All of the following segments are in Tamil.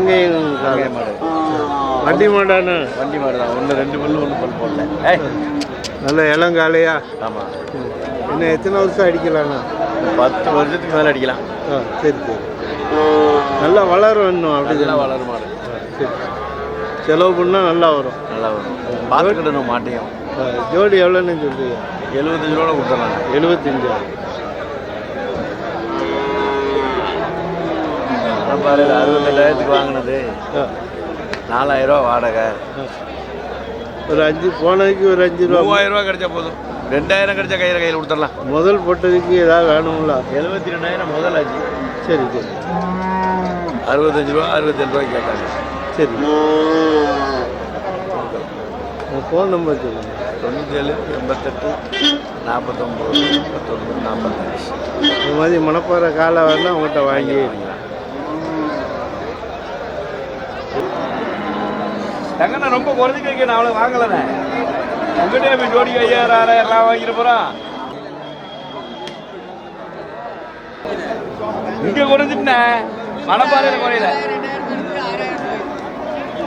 காங்கேயம் காங்கேயம் மாடு. வண்டி மாடானு வண்டி மாடு தான் ஒன்று ரெண்டு பல்லு ஒன்று பல் போடல. நல்ல இளங்காலையா ஆமாம் இன்னும் எத்தனை வருஷம் அடிக்கலாண்ணா பத்து வருஷத்துக்கு மேலே அடிக்கலாம். ஆ சரி சரி. நல்லா வளரும் இன்னும் அப்படி நல்லா வளரும் மாடு. சரி. செலவு பண்ணால் நல்லா வரும். நல்லா வரும். பார்த்துக்கிடணும் மாட்டையும். ஜோடி எவ்வளோன்னு சொல்றீங்க? எழுபத்தஞ்சு ரூபா கொடுத்துடலாம் எழுபத்தஞ்சா? பாரு அறுபத்தெட்டாயிரத்துக்கு வாங்கினது. நாலாயிரம் ரூபா வாடகை. ஒரு அஞ்சு போனதுக்கு ஒரு அஞ்சு ரூபா. மூவாயிரம் ரூபா கிடைச்சா போதும். ரெண்டாயிரம் கிடைச்சா கையில் கையில் கொடுத்துடலாம். முதல் போட்டதுக்கு ஏதாவது வேணுங்களா எழுபத்தி ரெண்டாயிரம் முதல் ஆச்சு சரி சரி. அறுபத்தஞ்சு ரூபா அறுபத்தேழு ரூபாய் கேட்டாங்க. சரி. ஃபோன் நம்பர் சொல்லுங்கள் தொண்ணூற்றி ஏழு எண்பத்தெட்டு நாற்பத்தொம்போது முப்பத்தொன்று நாற்பத்தஞ்சு இந்த மாதிரி மணப்பாறை காலை வேணால் உங்கள்கிட்ட வாங்கி தங்கண்ணா ரொம்ப குறைஞ்சி கேட்க நான் அவ்வளோ வாங்கலண்ணே. உங்கள்கிட்ட போய் ஜோடிக்கு ஐயாயிரம் ஆறாயிரம் எல்லாம் வாங்கிட்டு போகிறான் இங்கே குறைஞ்சிட்டேன் மணப்பாறையில் குறையல.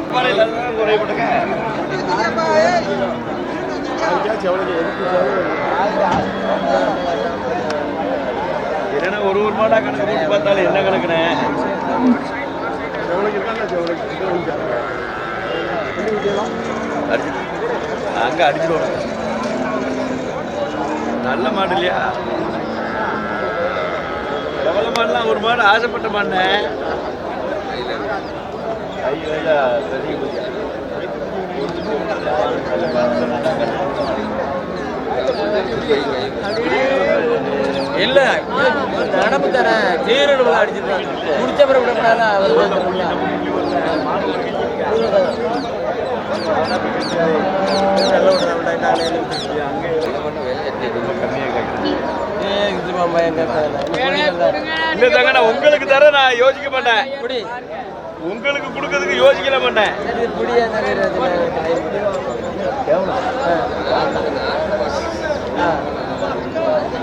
மணப்பாறையில் குறையப்பட்டுங்க என்னன்னா ஒரு ஒரு மாடா கணக்கு போட்டு பார்த்தாலும் என்ன கணக்குண்ணே? அடிச்சு அங்க அடிச்சிடுவோம் நல்ல மாடு இல்லையா? எவ்வளோ மாடுலாம் ஒரு மாடு ஆசைப்பட்ட மாடுனே இல்ல. நடப்பு தானே சீரடு அடிச்சிருக்காங்க. குடிச்ச பிறகு விடக்கூடாதா? இல்ல. உங்களுக்கு தர நான் யோசிக்க மாட்டேன் உங்களுக்கு கொடுக்கறதுக்கு யோசிக்கல மாட்டேன்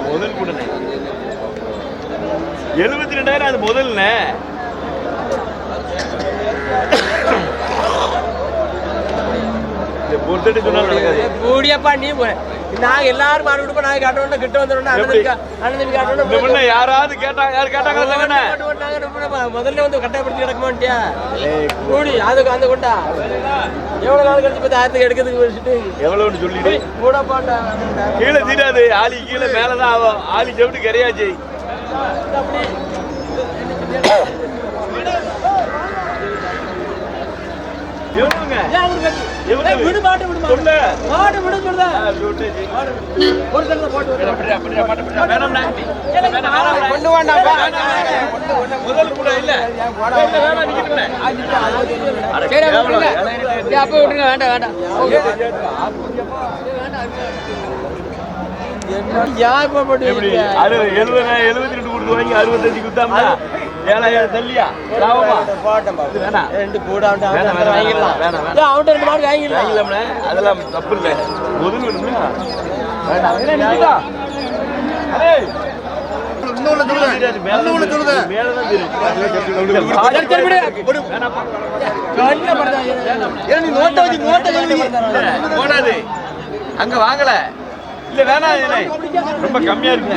முதல் கூடனே எழுபத்தி ரெண்டாயிரம் அது முதல்ல கூடியப்பா நீ நாங்க எல்லாரும் மாடு விடுப்போம் நாங்க காட்டணும் கிட்ட வந்துடும்? அண்ணன் காட்டணும் யாராவது கேட்டா யார் கேட்டாங்க முதல்ல வந்து கட்டாயப்படுத்தி கிடக்க மாட்டியா கூடி அதுக்கு அந்த கொண்டா? எவ்வளவு நாள் கழிச்சு பார்த்து ஆயிரத்துக்கு எடுக்கிறதுக்கு வச்சுட்டு எவ்வளவுன்னு சொல்லிட்டு கூட பாட்டா. கீழே தீராது ஆளி கீழே மேலதான் ஆகும். ஆளி செவிட்டு கரையாச்சு. எவ்வளவுங்க விடு மாட்டு விடு மாட்டு. மாட்டு விடு. ஒரு தடவை போட்டு. கொண்டு. முதல் கூட இல்ல சரி, அப்ப விட்டுருங்க, வேண்டாம், வேண்டாம். யார் போட்டு எழுபது எழுபத்தி ரெண்டு கொடுத்து வாங்கி அறுபத்தஞ்சு குத்தாம்னா ஏழாயிரம் தள்ளியா? லாபமா? இது வேணாம் ரெண்டு கூட வாங்கிடலாம். வேணாம், அவன்கிட்ட ரெண்டு மாடு வாங்கிடலாம். வாங்கிக்கலாம்ண்ணே அதெல்லாம் தப்பு இல்லை. வேணும்னா வேண்டாம் அங்க வாங்கல. இல்ல வேணாம். ரொம்ப கம்மியா இருக்கு.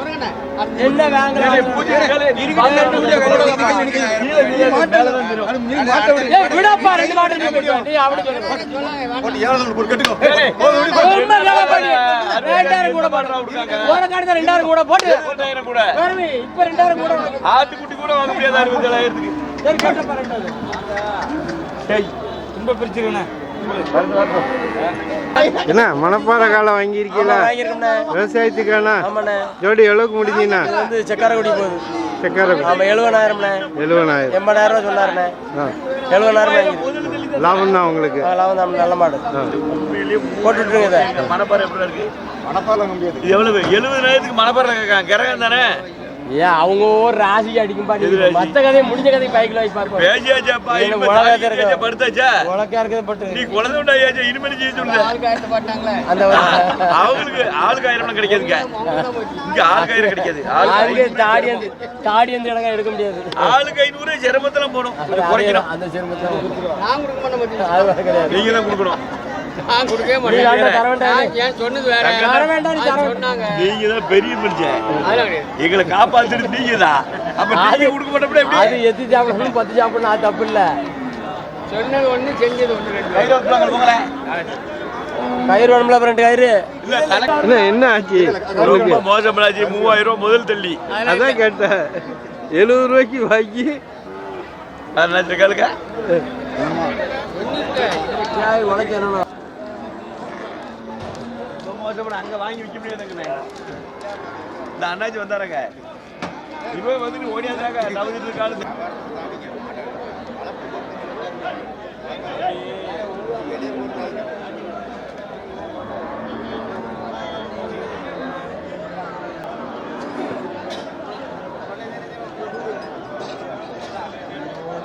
விடப்பா ரெண்டு மாடு இருக்கு. நீ அப்படி சொல்லு. ஏய், ரொம்ப நல்லா பண்ணு. ரெண்டாயிரம் கூட போடு. கொடுக்காங்க. போன காலத்துல ரெண்டாயிரம் கூட போட்டு இப்ப ரெண்டாயிரம் கூட உனக்கு. ஆட்டுக்குட்டி கூட வாங்க முடியாது அறுபத்தி ஏழாயிரத்துக்கு சரி, கேட்டப்பா ரெண்டாயிரம். டேய், ரொம்ப பிரிச்சுக்கண்ணே என்ன மணப்பாறை காலை வாங்கியிருக்கீங்களா. விவசாயத்துக்கானா. ஜோடி எவ்வளோக்கு முடிஞ்சீண்ணா இது வந்து செக்காரக்குடி போகுது. சக்கரை ஆமா எழுபதாயிரம்ண்ணே எழுபதாயிரம் எண்பதாயிரம் ரூபா சொன்னாருண்ணே. எழுபதாயிரம் வாங்கிது லாபம் தான் உங்களுக்கு? லாபம் தான் நல்ல மாடு. ஆ. போட்டு விட்டுருங்க இதை மணப்பாறை எப்படி இருக்கு இது எவ்வளவு? எழுபதாயிரத்துக்கு மணப்பாறை கிரகம் தானே? ஏன் அவங்க ஒரு ராசிக்கு அடிக்கும் பாட்டி ராசி? மத்த கதையை முடிஞ்ச கதையை பைக்கில் வச்சு பார்ப்போம். பேஜாச்சாப்பா எனக்கு இனிமே உலகத்தை இருக்கு. படுத்தாச்சா? உலக்கா இருக்கிறத போட்டு? நீ குழந்தை உண்டாயாச்சா இனிமேல் அந்த ஒரு அவங்களுக்கு ஆளுக்கு ஆயிரம் கிடைக்காதுங்க. இங்க ஆளுக்கு ஆயிரம் கிடைக்காது. ஆளுக்கு தாடி வந்து தாடி வந்து இடங்க எடுக்க முடியாது. ஆளுக்கு ஐநூறு சிரமத்துல அது குறைக்கணும். அந்த நீங்க தான் கொடுக்கணும். தர வேண்டாம். நீங்க தான் பெரிய மனுஷன். எங்களை காப்பாத்துறது நீங்க தான் அப்ப நீங்க கொடுக்க அது எத்தி சாப்பிடணும் பத்து சாப்பிடணும் அது தப்பு இல்ல. கயிறு வேணும்ல ரெண்டு கயிறு? என்ன என்ன ஆச்சு? ரொம்ப மோசமாச்சு மூவாயிரம் ரூபாய் முதல் தள்ளி. அதான் கேட்டேன். எழுபது ரூபாய்க்கு வாங்கி நினைச்ச கேளுங்க சாய் உனக்கு என்ன அங்க வாங்கி விற்க முடியாதுங்கண்ணே இந்த அண்ணாச்சி வந்தாருங்க. இவன் வந்துட்டு தவிர்த்து இருக்காது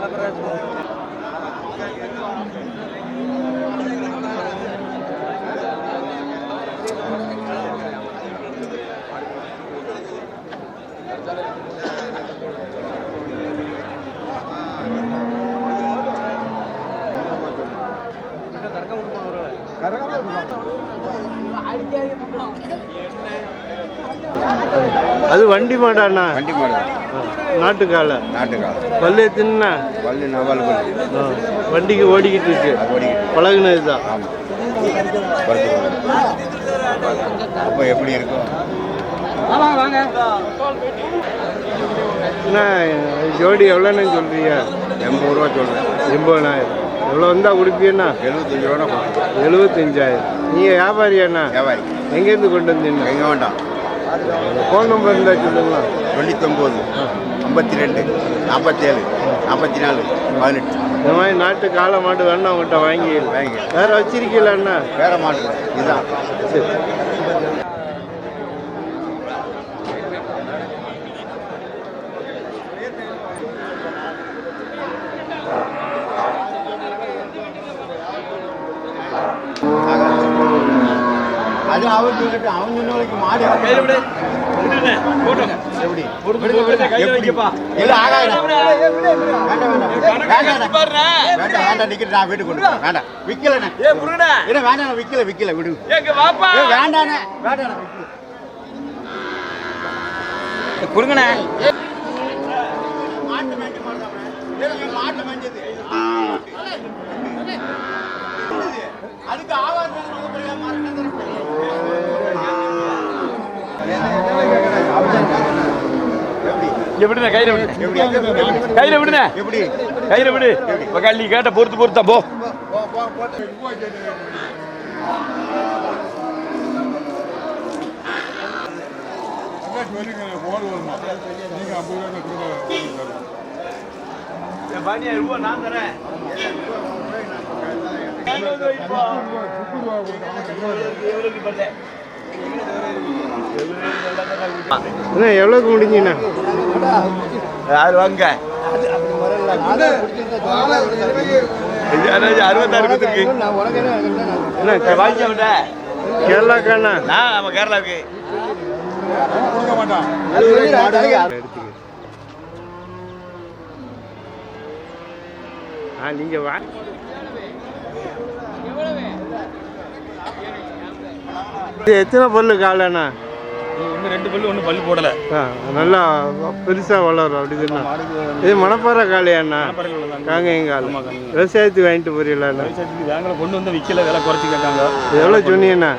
Gracias. அது வண்டி மாடாண்ணா? வண்டி மாடு. நாட்டுக்கால. நாட்டுக்கால. பல்லு எத்தினா பல்லு நவால் பல்லு. வண்டிக்கு ஓடிக்கிட்டு இருக்கு. அது ஓடிக்கிட்டு பழகுனது தான் ஆமாம் அப்போ எப்படி இருக்கும்? என்ன ஜோடி எவ்வளோன்னு சொல்றீங்க? எண்பது ரூபா சொல்கிறேன் எண்பதாயிரம் எவ்வளோ வந்தால் கொடுப்பீண்ணா எழுபத்தஞ்சு ரூபா எழுபத்தஞ்சாயிரம். நீங்கள் வியாபாரியாண்ணா? வியாபாரி. எங்கேருந்து கொண்டு வந்தீங்க? எங்கே வேண்டாம். ஃபோன் நம்பர் இருந்தால் சொல்லுங்களா தொண்ணூத்தொம்பது ஐம்பத்தி ரெண்டு நாற்பத்தேழு நாற்பத்தி நாலு பதினெட்டு. இந்த மாதிரி நாட்டு காளை மாடு வேணா உங்கள்கிட்ட வாங்கி வாங்கி. வேற வச்சிருக்கீங்களாண்ணா வேற மாடு. இதுதான். சரி. அது அவன் சொல்லிட்டு அவன் சொன்னவளுக்கு மாடு எப்படி? வேண்டாம் வீட்டுக்கு கொண்டு. வேண்டாம். விக்கலண்ணே. வேண்டாம் விக்கல விக்கல விடு. வேண்டாண்ணே. வேண்டாம் குடுங்கண்ணே மாட்டு மேய்ச்சி மாட்டு மேய்ச்சது. அதுக்கு ஆவாஸ் இங்க கையில விடு. கையில விடுண்ணே எப்படி கையில விடு. பக்கால் நீ கேட்ட பொறுத்து பொறுத்தா போ. நான் தரேன். அண்ணா எவ்வளோக்கு முடிஞ்சுண்ணா? யார் வாங்க. அறுபத்தாறு கொடுத்துருக்கு கேரளாக்காண்ணா நம்ம கேரளாவுக்கு. ஆ நீங்கள் வா. இது எத்தனை பல்லு காலைண்ணா? ஒன்று ரெண்டு பல்லு ஒன்று பல்லு போடலை. நல்லா பெருசாக வளரும் அப்படிதுண்ணா இது மணப்பாறை காளையாண்ணா? காங்கேயங்கால் விவசாயத்துக்கு வாங்கிட்டு வேங்கலை கொண்டு வந்து விற்கல விலை குறைச்சி கேட்காங்க எவ்வளோ சொன்னீங்கண்ணா?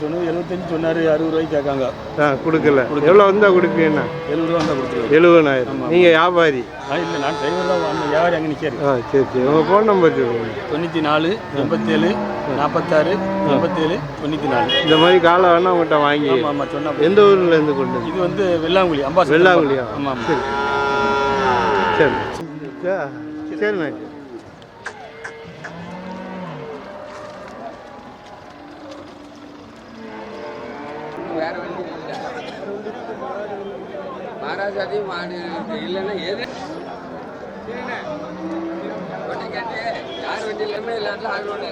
சொன்னது எழுபத்தஞ்சு சொன்னார் அறுபது ரூபாய்க்கு கேட்காங்க. ஆ கொடுக்கல. எவ்வளோ வந்தால் கொடுப்பீங்கண்ணா எழுபது ரூபா வந்தால் கொடுத்துருவாரு. எழுபதாயிரம். நீங்கள் வியாபாரி. ஆ இல்லை நான் டிரைவர் தான் அந்த வியாபாரி அங்கே நிற்காரு ஆ சரி சரி. உங்கள் ஃபோன் நம்பர் சொல்லுங்கள் தொண்ணூற்றி நாலு எண்பத்தேழு நாற்பத்தாறு எண்பத்தேழு தொண்ணூற்றி நாலு இந்த மாதிரி காலை வேணா உங்கள்கிட்ட வாங்கி. ஆமாம் ஆமாம் சொன்னா எந்த ஊர்ல இருந்து கொண்டு இது வந்து வெள்ளாங்குழி அம்பாஸ் வெள்ளாங்குழியா? ஆமாம் சரி. சரி. சரிண்ணா மாடு இருக்கு இல்லைன்னா எது? வண்டி கேட்டு யார் வண்டி இல்லாம இல்லாட்டில் ஆள் வண்டி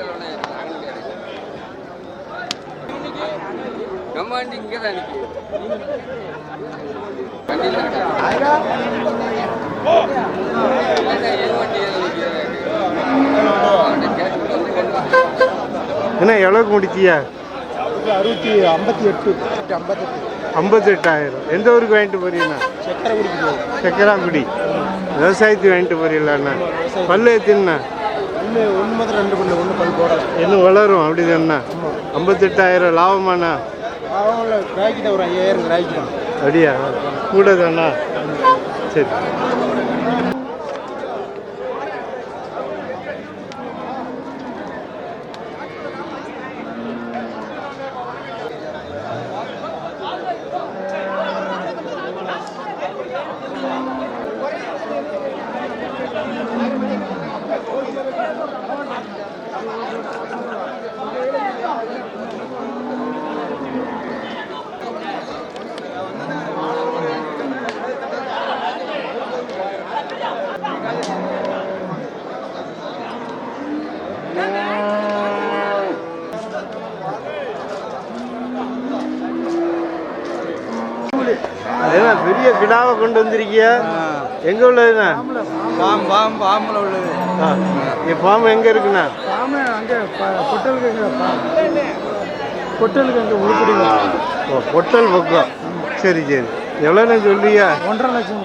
நம்ம வண்டி இங்கே தான் நிற்கி வண்டியில் இல்லைன்னா என் வண்டி என்ன எவ்வளோக்கு முடிச்சியா? அறுபத்தி ஐம்பத்தி எட்டு. ஐம்பத்தெட்டு ஐம்பத்தெட்டாயிரம். எந்த ஊருக்கு வாங்கிட்டு போறீங்கண்ணா? சக்கரை குடிக்குது சக்கராக்குடி விவசாயத்துக்கு வாங்கிட்டு போறீங்களாண்ணா? பல்லு எத்தினா இன்னும் வளரும் ஐம்பத்தெட்டாயிரம் லாபமாண்ணா? கிராக்கி தான் கிராக்கி தான் அப்படியா? கூட தானா சரி. கொண்டு வந்திருக்கியா? எங்க உள்ளதுண்ணா? பாம் பாம் பாம்பில் உள்ளது. என் ஃபார்ம் எங்க இருக்குண்ணா? பாம்பு அங்கே பொட்டலுக்கு பொட்டலுக்கு அங்கே உருப்படிங்க? ஓ பொட்டல் பக்கம். சரி சரி. எவ்வளோண்ணா சொல்றியா? ஒன்றரை லட்சம்.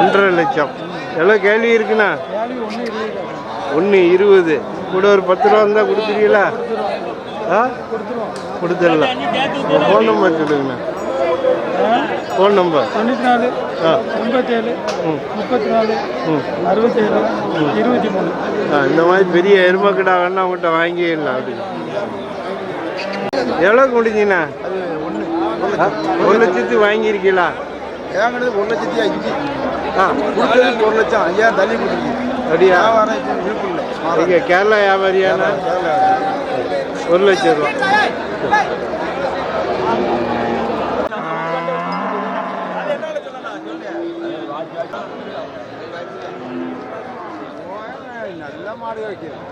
ஒன்றரை லட்சம். எவ்வளோ கேள்வி இருக்குண்ணா? ஒன்று இருபது கூட ஒரு பத்து ரூபா இருந்தால் கொடுக்குறீங்களா ஆ? கொடுத்துடலாம். ஃபோன் நம்பர் சொல்லுங்கண்ணா. ஃபோன் நம்பர் தொண்ணூற்றி நாலு. ம் முப்பத்தி நாலு ம் அறுபத்தேழு இருபத்தி மூணு ஆ இந்த மாதிரி பெரிய எருமக்கிடா வேணா உங்கள்கிட்ட வாங்கிடலாம் அப்படி. எவ்வளோக்கு முடிஞ்சுண்ணா ஒரு லட்சத்துக்கு வாங்கியிருக்கீங்களா? ஏங்கினது ஒரு லட்சத்தி அஞ்சு. ஆ. கொடுத்தது ஒரு லட்சம். ஐயாயிரம் தள்ளி கொடுத்துருக்கு அப்படியா? வியாபாரம் இப்போ கேரளா வியாபாரியாண்ணா ஒரு லட்சம் ரூபா நல்ல மாடு வைக்கிறேன்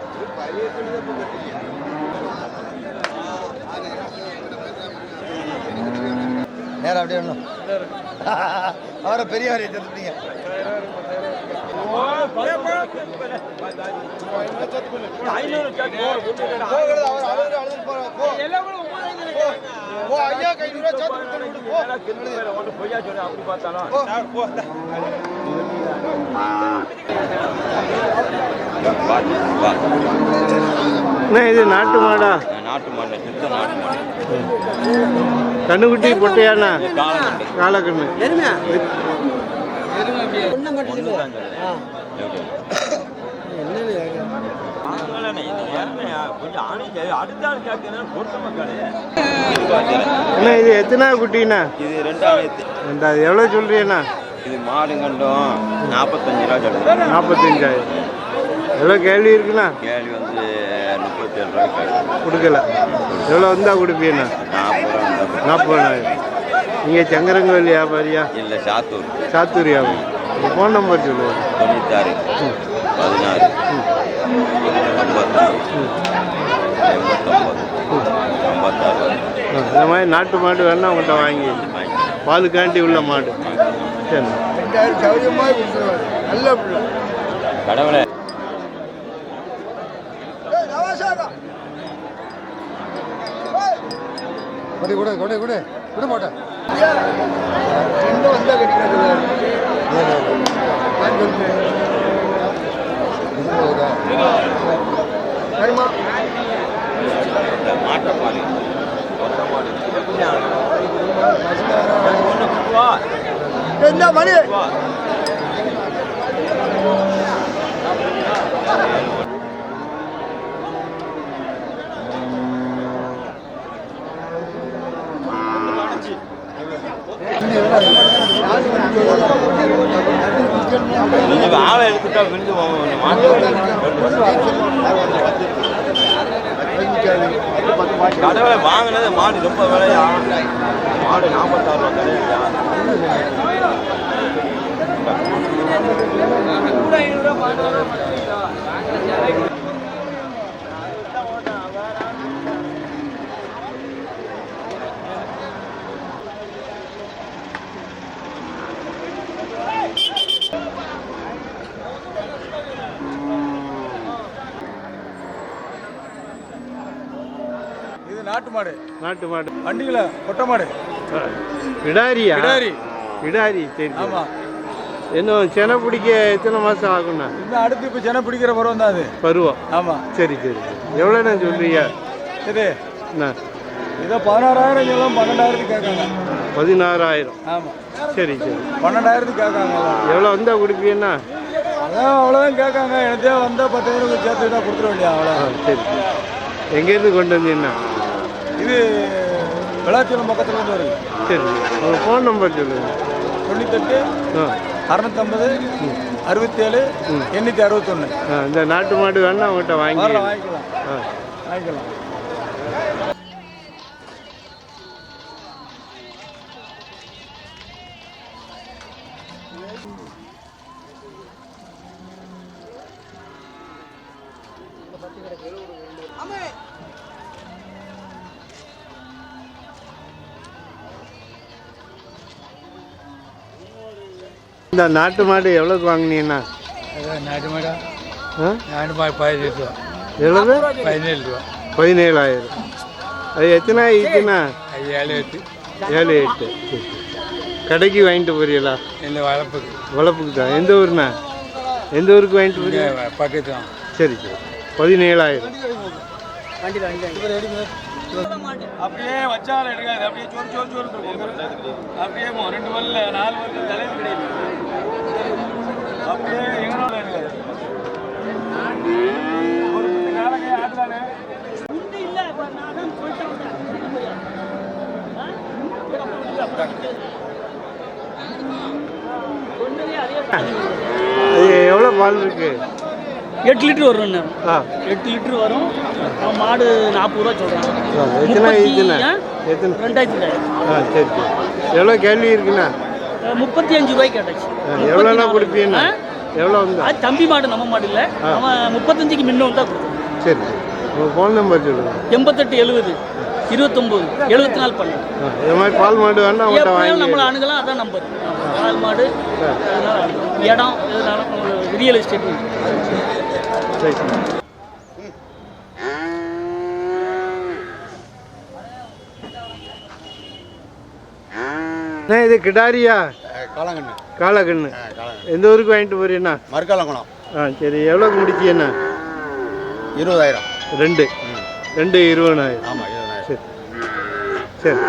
நேரம் அப்படியே ஒன்றும் அவரை பெரியவரை எடுத்துட்டீங்க அண்ணா இது நாட்டு மாடா. நாட்டு மாடு சுத்த நாட்டு மாடு கண்ணுக்குட்டி பொட்டையாண்ணா. காலக்கண்ணு. அண்ணா இது எத்தனை குட்டிண்ணா? இது ரெண்டாயிரத்தி ரெண்டாவது எவ்வளோ சொல்றீண்ணா இது மாடு கண்டும் நாற்பத்தஞ்சு ரூபா நாற்பத்தஞ்சாயிரம் எவ்வளோ கேள்வி இருக்குண்ணா? கேள்வி வந்து முப்பத்தேழு ரூபாய்க்கு கொடுக்கல. எவ்வளோ வந்தால் கொடுப்பீண்ணா நாற்பது ரூபா நீங்கள் சங்கரங்கோயில் வியாபாரியா? இல்லை சாத்தூர். சாத்தூர் வியாபாரி ஃபோன் நம்பர் சொல்லுங்கள் தொண்ணூத்தாறு பதினாறு ஐம்பத்தாறு எண்பத்தொம்பது. ஐம்பத்தாறு இந்த மாதிரி நாட்டு மாடு வேணா உங்கள்கிட்ட வாங்கி. பாலுக்காண்டி உள்ள மாடு. சரி கடவுளே கொடி கொடு கொடி கொடு. கொடு போட்டேன் என்ன மணி? ஆளை எடுத்துட்டா விழுந்து கடவுளை வாங்கினது மாடு ரொம்ப விலையா? மாடு நாற்பத்தாறு ரூபா கிடையாது மாடு நாட்டு மாடு. நாட்டு மாடு. வண்டியில கொட்டை மாடு. கிடாரியா கிடாரி. கிடாரி சரி சரி. ஆமா. இன்னும் செனை பிடிக்க எத்தனை மாதம் ஆகும்ண்ணா? இன்னும் அடுத்து இப்போ ஜன பிடிக்கிற பருவம் தான் அது. பருவம். ஆமா. சரி சரி. எவ்வளோண்ணா இது. அண்ணா. இதோ பதினாறாயிரம் சொல்லும் பன்னெண்டாயிரத்துக்கு கேட்காங்க. பதினாறாயிரம். ஆமா. சரி சரி. பன்னெண்டாயிரத்துக்கு கேட்காங்க. எவ்வளோ வந்தால் கொடுப்பீங்கன்னா அதான் அவ்வளோதான் கேட்காங்க. எனக்கே வந்தால் பத்தாயிரம் சேர்த்து தான் கொடுத்துட வேண்டிய அவ்வளோ சரி சரி. எங்கேருந்து கொண்டு வந்தீங்கன்னா இது விளாச்சலம் பக்கத்துல இருந்து வருது. சரி. உங்கள் ஃபோன் நம்பர் சொல்லுங்கள் தொண்ணூத்தெட்டு அறுநூத்தம்பது அறுபத்தேழு எண்ணூற்றி அறுபத்தொன்று இந்த நாட்டு மாடு வேணா உங்கள்கிட்ட வாங்கி வரலாம் வாங்கிக்கலாம். ஆ. வாங்கிக்கலாம். இந்த நாட்டு மாடு எவ்வளோக்கு வாங்கினீங்கன்னா நாட்டு மாடா. நாட்டு மாடு பதினேழு ரூபா. எவ்வளவு? பதினேழு ரூபா. பதினேழாயிரம். அது எத்தனை ஈக்குண்ணா ஏழு எட்டு. ஏழு எட்டு. கடைக்கு வாங்கிட்டு போறீங்களா? இந்த வளர்ப்புக்கு. வளர்ப்புக்கு தான் எந்த ஊருண்ணா? எந்த ஊருக்கு வாங்கிட்டு போறீங்க? பக்கத்து சரி சரி. பதினேழாயிரம். அப்படியே வச்சாலும் எடுக்காது. அப்படியே சோறு சோறு சோறு. அப்படியே மோ- ரெண்டு வரல நாலு வரல தலையில் கிடையாது அப்படியே எங்கனோட எடுக்காது ஒரு பத்து காலக்கை ஆட்டுதானே அது எவ்வளோ பால் இருக்கு? எட்டு லிட்டர் வரும் எட்டு லிட்டர் வரும். மாடு நாற்பது ரூபா எத்தனை ரெண்டாயிரத்தி ஆ சரி சரி. எவ்வளோ கேள்வி இருக்குண்ணா? முப்பத்தி அஞ்சு ரூபாய்க்கு கேட்டாச்சு. எவ்வளோண்ணா கொடுப்பீங்கண்ணா? எவ்வளோ வந்தா? அது தம்பி மாடு நம்ம மாடு இல்லை. அவன் முப்பத்தஞ்சுக்கு முன்ன வந்தா கொடுத்தான். சரி உங்கள் ஃபோன் நம்பர் சொல்லுங்கள் எண்பத்தெட்டு எழுபது இருபத்தொம்போது எழுபத்தி நாலு பன்னெண்டு இது மாதிரி பால் மாடு வேணா நம்மளை அணுகலாம் அதான் நம்பர் பால் மாடு. இடம் ரியல் எஸ்டேட் சரி அண்ணா இது கிடாரியா? காலங்கண்ணு காலக்கண்ணு எந்த ஊருக்கு வாங்கிட்டு போறீண்ணா? மறுக்காலங்குளம். ஆ சரி எவ்வளோக்கு முடிச்சியண்ணா இருபதாயிரம். ரெண்டு. ரெண்டு இருபதாயிரம். ஆமாம் இருபதாயிரம். சரி. சரி.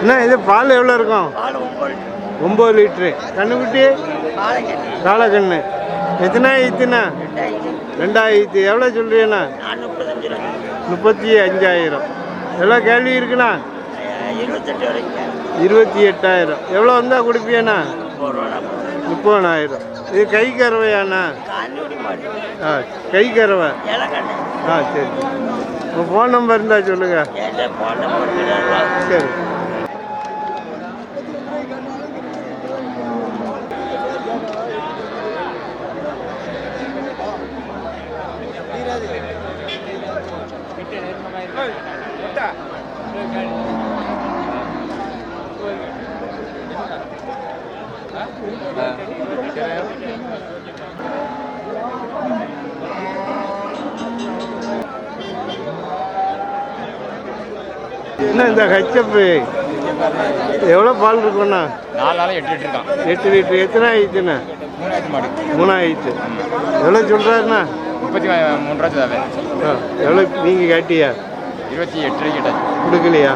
அண்ணா இது பால் எவ்வளோ இருக்கும்? ஒம்பது லிட்ரு கண்ணுக்குட்டி காலக்கண்ணு. எத்தனை ஈத்துண்ணா ரெண்டாயிரத்து. எவ்வளோ சொல்றீங்கண்ணா? முப்பத்தி அஞ்சாயிரம். எவ்வளோ கேள்வி இருக்குண்ணா? இருபத்தி எட்டாயிரம். எவ்வளோ வந்தால் கொடுப்பீண்ணா முப்பதாயிரம். இது கை கறவையாண்ணா? ஆ கை கறவை. ஆ சரி. உங்கள் ஃபோன் நம்பர் இருந்தால் சொல்லுங்கள் சரி. என்ன இந்த ஹச்சப்பு எவ்வளோ பால் இருக்குண்ணா நாலு நாள் எட்டு லிட்டர் இருக்கான். எட்டு லிட்டர். எத்தனை ஆயிடுச்சுண்ணா மாடு. மூணாயிடுச்சு எவ்வளோ சொல்கிறாருண்ணா முப்பத்தி மூணு ரூபா எவ்வளோ நீங்கள் கேட்டியா? இருபத்தி எட்டு ரூபாய்க்கு கேட்டாச்சு. கொடுக்கலையா?